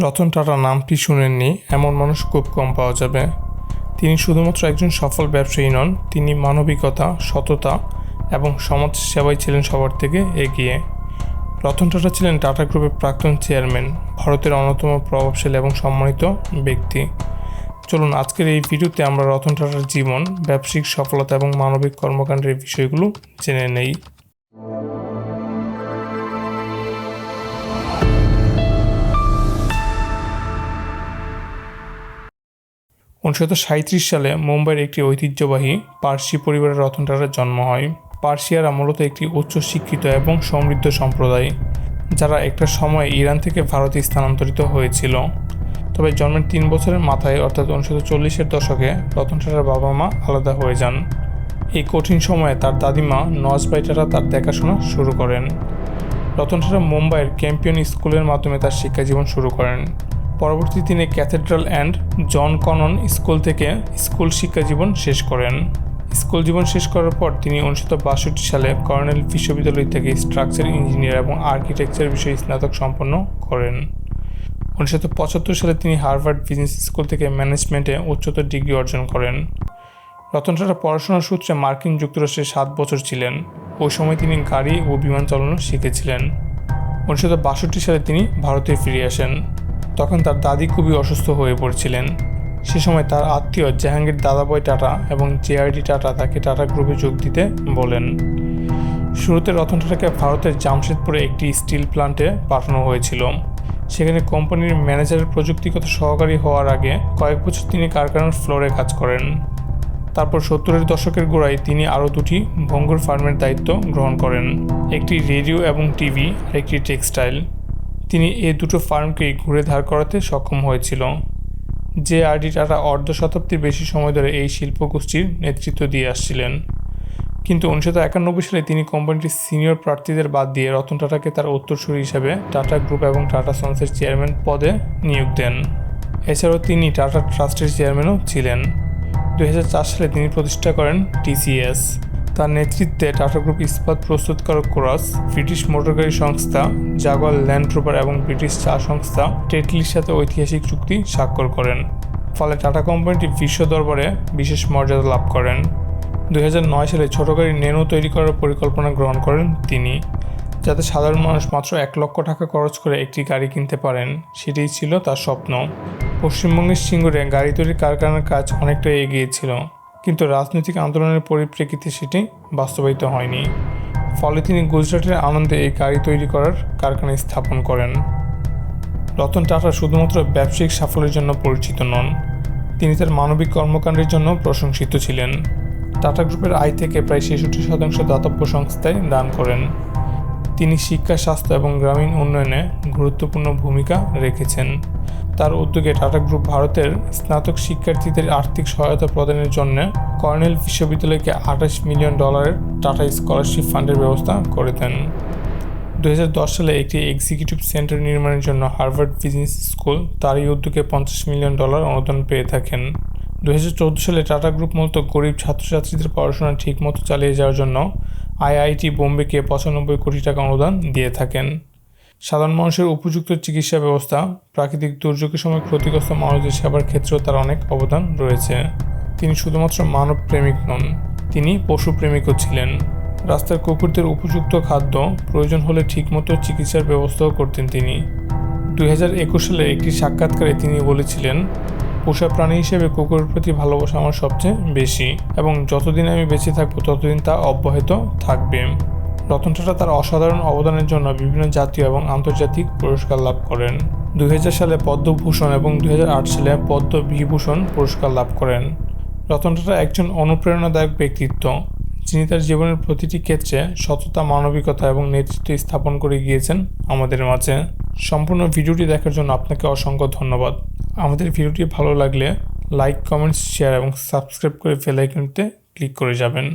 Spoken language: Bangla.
রতন টাটা নামটি শুনেননি? এমন মানুষ খুব কম পাওয়া যাবে। তিনি শুধুমাত্র একজন সফল ব্যবসায়ী নন, তিনি মানবিকতা, সততা এবং সমাজ সেবায় ছিলেন সবার থেকে এগিয়ে। রতন টাটা ছিলেন টাটা গ্রুপের প্রাক্তন চেয়ারম্যান, ভারতের অন্যতম প্রভাবশালী এবং সম্মানিত ব্যক্তি। চলুন, আজকের এই ভিডিওতে আমরা রতন টাটার জীবন, ব্যবসায়িক সফলতা এবং মানবিক কর্মকাণ্ডের বিষয়গুলো জেনে নেই। উনিশশো সালে মুম্বাইয়ের একটি ঐতিহ্যবাহী পার্সি পরিবারের রতন টাটার জন্ম হয়। পার্সিয়ারা মূলত একটি উচ্চ শিক্ষিত এবং সমৃদ্ধ সম্প্রদায়, যারা একটা সময় ইরান থেকে ভারতে স্থানান্তরিত হয়েছিল। তবে জন্মের তিন বছরের মাথায়, অর্থাৎ উনিশশো চল্লিশের দশকে রতন টাটার বাবা মা আলাদা হয়ে যান। এই কঠিন সময়ে তার দাদিমা নওয়াজবাই টাটা তার দেখাশোনা শুরু করেন। রতন টাটা মুম্বাইয়ের ক্যাম্পিয়ন স্কুলের মাধ্যমে তার শিক্ষা জীবন শুরু করেন। পরবর্তী তিনি cathedral and John Connon school থেকে স্কুল শিক্ষা জীবন শেষ করেন। স্কুল জীবন শেষ করার পর তিনি উনিশশো বাষট্টি সালে কর্নেল বিশ্ববিদ্যালয় থেকে স্ট্রাকচার ইঞ্জিনিয়ার এবং আর্কিটেকচার বিষয়ে স্নাতক সম্পন্ন করেন। উনিশশো পঁচাত্তর সালে তিনি হার্ভার্ড বিজনেস স্কুল থেকে ম্যানেজমেন্টে উচ্চতর ডিগ্রি অর্জন করেন। রতন টাটা পড়াশোনার সূত্রে মার্কিন যুক্তরাষ্ট্রে সাত বছর ছিলেন। ওই সময় তিনি গাড়ি ও বিমান চালানো শিখেছিলেন। উনিশশো বাষট্টি সালে তিনি ভারতে ফিরে আসেন। তখন তার দাদি খুবই অসুস্থ হয়ে পড়ছিলেন। সে সময় তার আত্মীয় জাহাঙ্গীর দাদাবয় টাটা এবং জেআরডি টাটা তাকে টাটা গ্রুপে যোগ দিতে বলেন। শুরুতে রতন টাটাকে ভারতের জামশেদপুরে একটি স্টিল প্লান্টে পাঠানো হয়েছিল। সেখানে কোম্পানির ম্যানেজারের প্রযুক্তিগত সহকারী হওয়ার আগে কয়েক বছর তিনি কারখানার ফ্লোরে কাজ করেন। তারপর সত্তরের দশকের গোড়ায় তিনি আরও দুটি ভঙ্গুর ফার্মের দায়িত্ব গ্রহণ করেন। একটি রেডিও এবং টিভি আর একটি টেক্সটাইল। তিনি এ দুটো ফার্মকেই ঘুরে ধার করাতে সক্ষম হয়েছিল, যে আরডি টাটা অর্ধ শতাব্দীর বেশি সময় ধরে এই শিল্পগোষ্ঠীর নেতৃত্ব দিয়ে আসছিলেন। কিন্তু উনিশশো একানব্বই সালে তিনি কোম্পানিটির সিনিয়র প্রার্থীদের বাদ দিয়ে রতন টাটাকে তার উত্তরসূরি হিসেবে টাটা গ্রুপ এবং টাটা সন্সের চেয়ারম্যান পদে নিয়োগ দেন। এছাড়াও তিনি টাটা ট্রাস্টের চেয়ারম্যানও ছিলেন। দু হাজার চার সালে তিনি প্রতিষ্ঠা করেন টিসিএস তার নেতৃত্বে টাটা গ্রুপ ইস্পাত প্রস্তুতকারক কোরাস, ব্রিটিশ মোটরগাড়ি সংস্থা জাগোয়ার ল্যান্ড রোভার এবং ব্রিটিশ চা সংস্থা টেটলির সাথে ঐতিহাসিক চুক্তি স্বাক্ষর করেন। ফলে টাটা কোম্পানিটি বিশ্ব দরবারে বিশেষ মর্যাদা লাভ করেন। দু হাজার নয় সালে ছোট গাড়ি নেনো তৈরি করার পরিকল্পনা গ্রহণ করেন তিনি, যাতে সাধারণ মানুষ মাত্র এক লক্ষ টাকা খরচ করে একটি গাড়ি কিনতে পারেন। সেটাই ছিল তার স্বপ্ন। পশ্চিমবঙ্গের সিঙ্গুরে গাড়ি তৈরির কারখানার কাজ অনেকটা এগিয়েছিল কিন্তু রাজনৈতিক আন্দোলনের পরিপ্রেক্ষিতে সেটি বাস্তবায়িত হয়নি। ফলে তিনি গুজরাটের আনন্দে এই গাড়ি তৈরি করার কারখানা স্থাপন করেন। রতন টাটা শুধুমাত্র ব্যবসায়িক সাফল্যের জন্য পরিচিত নন, তিনি তার মানবিক কর্মকাণ্ডের জন্য প্রশংসিত ছিলেন। টাটা গ্রুপের আয় থেকে প্রায় ছেষট্টি শতাংশ দাতব্য সংস্থায় দান করেন। তিনি শিক্ষা, স্বাস্থ্য এবং গ্রামীণ উন্নয়নে গুরুত্বপূর্ণ ভূমিকা রেখেছেন। তার উদ্যোগে টাটা গ্রুপ ভারতের স্নাতক শিক্ষার্থীদের আর্থিক সহায়তা প্রদানের জন্য কর্নেল বিশ্ববিদ্যালয়কে আঠাশ মিলিয়ন ডলারের টাটা স্কলারশিপ ফান্ডের ব্যবস্থা করে দেন। দু হাজার দশ সালে একটি এক্সিকিউটিভ সেন্টার নির্মাণের জন্য হার্ভার্ড বিজনেস স্কুল তারই উদ্যোগে পঞ্চাশ মিলিয়ন ডলার অনুদান পেয়ে থাকেন। দু হাজার চৌদ্দ সালে টাটা গ্রুপ মূলত গরিব ছাত্রছাত্রীদের পড়াশোনা ঠিকমতো চালিয়ে যাওয়ার জন্য আইআইটি বোম্বেকে পঁচানব্বই কোটি টাকা অনুদান দিয়ে থাকেন। সাধারণ মানুষের উপযুক্ত চিকিৎসা ব্যবস্থা, প্রাকৃতিক দুর্যোগের সময় ক্ষতিগ্রস্ত মানুষদের সেবার ক্ষেত্রেও তার অনেক অবদান রয়েছে। তিনি শুধুমাত্র মানব প্রেমিক নন, তিনি পশুপ্রেমিকও ছিলেন। রাস্তার কুকুরদের উপযুক্ত খাদ্য প্রয়োজন হলে ঠিকমতো চিকিৎসার ব্যবস্থাও করতেন তিনি। দু হাজার একুশ সালে একটি সাক্ষাৎকারে তিনি বলেছিলেন, পোষা প্রাণী হিসেবে কুকুরের প্রতি ভালোবাসা আমার সবচেয়ে বেশি এবং যতদিন আমি বেঁচে থাকব ততদিন তা অব্যাহত থাকবে। রতন টাটা তার অসাধারণ অবদানের জন্য বিভিন্ন জাতীয় এবং আন্তর্জাতিক পুরস্কার লাভ করেন। দুই হাজার সালে পদ্মভূষণ এবং দু হাজার আট সালে পদ্মবিভূষণ পুরস্কার লাভ করেন। রতন টাটা একজন অনুপ্রেরণাদায়ক ব্যক্তিত্ব, যিনি তার জীবনের প্রতিটি ক্ষেত্রে সততা, মানবিকতা এবং নেতৃত্ব স্থাপন করে গিয়েছেন আমাদের মাঝে। সম্পূর্ণ ভিডিওটি দেখার জন্য আপনাকে অসংখ্য ধন্যবাদ। আমাদের ভিডিওটি ভালো লাগলে লাইক, কমেন্টস, শেয়ার এবং সাবস্ক্রাইব করে বেল আইকনতে ক্লিক করে যাবেন।